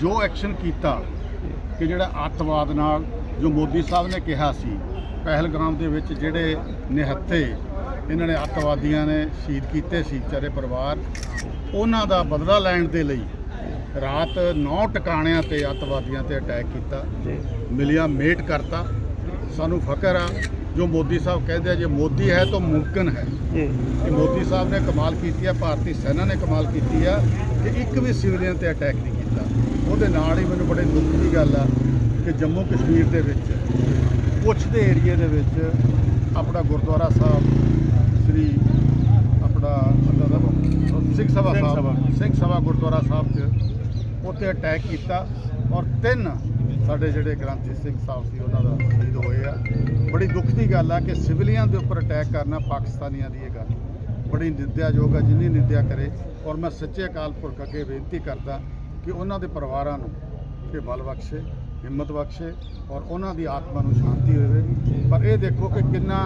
ਜੋ ਐਕਸ਼ਨ ਕੀਤਾ ਕਿ ਜਿਹੜਾ ਅੱਤਵਾਦ ਨਾਲ ਜੋ ਮੋਦੀ ਸਾਹਿਬ ਨੇ ਕਿਹਾ ਸੀ ਪਹਿਲਗਾਮ ਦੇ ਵਿੱਚ ਜਿਹੜੇ ਨਿਹੱਥੇ ਇਹਨਾਂ ਨੇ ਅੱਤਵਾਦੀਆਂ ਨੇ ਸ਼ਹੀਦ ਕੀਤੇ ਸੀ ਵਿਚਾਰੇ ਪਰਿਵਾਰ ਉਹਨਾਂ ਦਾ ਬਦਲਾ ਲੈਣ ਦੇ ਲਈ ਰਾਤ 9 ਟਿਕਾਣਿਆਂ ਤੇ ਅੱਤਵਾਦੀਆਂ ਤੇ ਅਟੈਕ ਕੀਤਾ ਮਿਲਿਆ ਮੇਟ ਕਰਤਾ। ਸਾਨੂੰ ਫਖਰ ਆ ਜੋ ਮੋਦੀ ਸਾਹਿਬ ਕਹਿੰਦੇ ਆ ਜੇ ਮੋਦੀ ਹੈ ਤਾਂ ਮੁਮਕਿਨ ਹੈ। ਜੀ। ਕਿ ਮੋਦੀ ਸਾਹਿਬ ਨੇ ਕਮਾਲ ਕੀਤੀ ਹੈ ਭਾਰਤੀ ਸੈਨਾ ਨੇ ਕਮਾਲ ਕੀਤੀ ਆ ਕਿ ਇੱਕ ਵੀ ਸਿਵਲੀਅਨ ਤੇ ਅਟੈਕ ਨਹੀਂ ਕੀਤਾ ਉਹਦੇ ਨਾਲ ਹੀ ਮੈਨੂੰ ਬੜੇ ਦੁੱਖ ਦੀ ਗੱਲ ਆ ਕਿ ਜੰਮੂ ਕਸ਼ਮੀਰ ਦੇ ਵਿੱਚ ਪੁੱਛ ਦੇ ਏਰੀਏ ਦੇ ਵਿੱਚ ਆਪਣਾ ਗੁਰਦੁਆਰਾ ਸਾਹਿਬ ਸ੍ਰੀ ਆਪਣਾ ਸਿੰਘ ਸਭਾ ਸਾਹਿਬ। ਸਿੰਘ ਸਭਾ ਗੁਰਦੁਆਰਾ ਸਾਹਿਬ 'ਚ ਉੱਥੇ ਅਟੈਕ ਕੀਤਾ ਔਰ ਤਿੰਨ ਸਾਡੇ ਜਿਹੜੇ ਗ੍ਰੰਥੀ ਸਿੰਘ ਸਾਹਿਬ ਸੀ ਉਹਨਾਂ ਦਾ ਸ਼ਹੀਦ ਹੋਏ ਆ। ਬੜੀ ਦੁੱਖ ਦੀ ਗੱਲ ਆ ਕਿ ਸਿਵਲੀਅਨ ਦੇ ਉੱਪਰ ਅਟੈਕ ਕਰਨਾ ਪਾਕਿਸਤਾਨੀਆਂ ਦੀ ਇਹ ਗੱਲ। ਬੜੀ ਨਿੰਦਿਆਯੋਗ ਆ ਜਿੰਨੀ ਨਿੰਦਿਆ ਕਰੇ। ਔਰ ਮੈਂ ਸੱਚੇ ਅਕਾਲ ਪੁਰਖ ਅੱਗੇ ਬੇਨਤੀ ਕਰਦਾ ਕਿ ਉਹਨਾਂ ਦੇ ਪਰਿਵਾਰਾਂ ਨੂੰ ਕਿ ਬਲ ਬਖਸ਼ੇ, ਹਿੰਮਤ ਬਖਸ਼ੇ ਔਰ ਉਹਨਾਂ ਦੀ ਆਤਮਾ ਨੂੰ ਸ਼ਾਂਤੀ ਹੋਵੇ। ਪਰ ਇਹ ਦੇਖੋ ਕਿ ਕਿੰਨਾ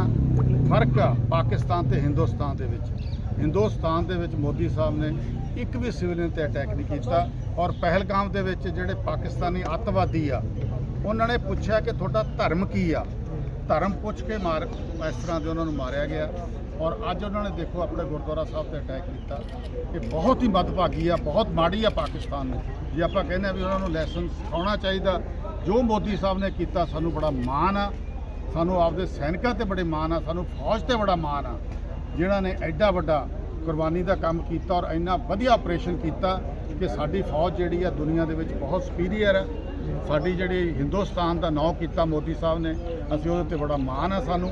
ਫ਼ਰਕ ਆ ਪਾਕਿਸਤਾਨ ਤੇ ਹਿੰਦੁਸਤਾਨ ਦੇ ਵਿੱਚ। ਹਿੰਦੁਸਤਾਨ ਦੇ ਵਿੱਚ ਮੋਦੀ ਸਾਹਿਬ ਨੇ ਇੱਕ ਵੀ ਸਿਵਲੀਅਨ ਤੇ ਅਟੈਕ ਨਹੀਂ ਕੀਤਾ ਔਰ ਪਹਿਲਗਾਮ ਦੇ ਵਿੱਚ ਜਿਹੜੇ ਪਾਕਿਸਤਾਨੀ ਅੱਤਵਾਦੀ ਆ, ਉਹਨਾਂ ਨੇ ਪੁੱਛਿਆ ਕਿ ਤੁਹਾਡਾ ਧਰਮ ਕੀ ਆ? ਧਰਮ ਪੁੱਛ ਕੇ ਮਾਰ, ਇਸ ਤਰ੍ਹਾਂ ਦੇ ਉਹਨਾਂ ਨੂੰ ਮਾਰਿਆ ਗਿਆ। ਔਰ ਅੱਜ ਉਹਨਾਂ ਨੇ ਦੇਖੋ ਆਪਣੇ ਗੁਰਦੁਆਰਾ ਸਾਹਿਬ ਤੇ ਅਟੈਕ ਕੀਤਾ ਇਹ ਬਹੁਤ ਹੀ ਮੱਦਭਾਗੀ ਆ, ਬਹੁਤ ਮਾੜੀ ਆ ਪਾਕਿਸਤਾਨ ਨੂੰ। ਜੇ ਆਪਾਂ ਕਹਿੰਦੇ ਆ ਵੀ ਉਹਨਾਂ ਨੂੰ ਲੈਸਨ ਸਿਖਾਉਣਾ ਚਾਹੀਦਾ, ਜੋ ਮੋਦੀ ਸਾਹਿਬ ਨੇ ਕੀਤਾ ਸਾਨੂੰ ਬੜਾ ਮਾਣ ਆ, ਸਾਨੂੰ ਆਪਦੇ ਸੈਨਿਕਾਂ ਤੇ ਬੜੇ ਮਾਣ ਆ, ਸਾਨੂੰ ਫੌਜ ਤੇ ਬੜਾ ਮਾਣ ਆ, ਜਿਨ੍ਹਾਂ ਨੇ ਐਡਾ ਵੱਡਾ ਕੁਰਬਾਨੀ ਦਾ ਕੰਮ ਕੀਤਾ ਔਰ ਇੰਨਾ ਵਧੀਆ ਆਪਰੇਸ਼ਨ ਕੀਤਾ ਕਿ ਸਾਡੀ ਫੌਜ ਜਿਹੜੀ ਆ ਦੁਨੀਆ ਦੇ ਵਿੱਚ ਬਹੁਤ ਸੁਪੀਰੀਅਰ ਹੈ ਸਾਡੀ ਜਿਹੜੀ ਹਿੰਦੁਸਤਾਨ ਦਾ ਨਾਂ ਕੀਤਾ ਮੋਦੀ ਸਾਹਿਬ ਨੇ, ਅਸੀਂ ਉਹਦੇ ਤੇ ਬੜਾ ਮਾਣ ਆ ਸਾਨੂੰ।